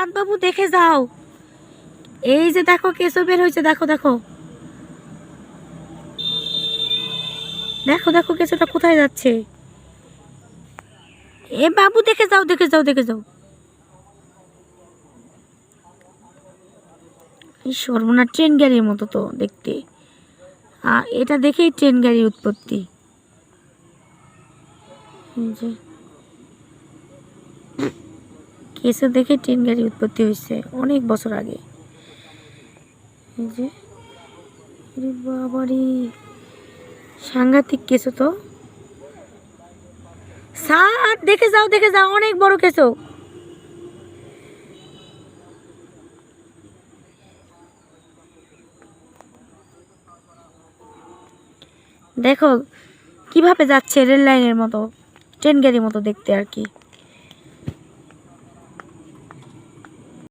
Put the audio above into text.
চাঁদবাবু দেখে যাও। এই যে দেখো, কেঁচো বের হয়েছে, দেখো দেখো। দেখো দেখো, কেঁচোটা কোথায় যাচ্ছে। এ বাবু, দেখে যাও দেখে যাও দেখে যাও। সর্বনা ট্রেন গাড়ির মতো তো দেখতে। এটা দেখেই ট্রেন গাড়ির উৎপত্তি। যে কেসে দেখে ট্রেন গাড়ি উৎপত্তি হয়েছে অনেক বছর আগে। এই যে বাবারে, সাংঘাতিক কেসো তো। স্যার, দেখে যাও দেখে যাও, অনেক বড় কেসো দেখো, কীভাবে যাচ্ছে রেল লাইনের মতো, ট্রেন গাড়ির মতো দেখতে আর কি।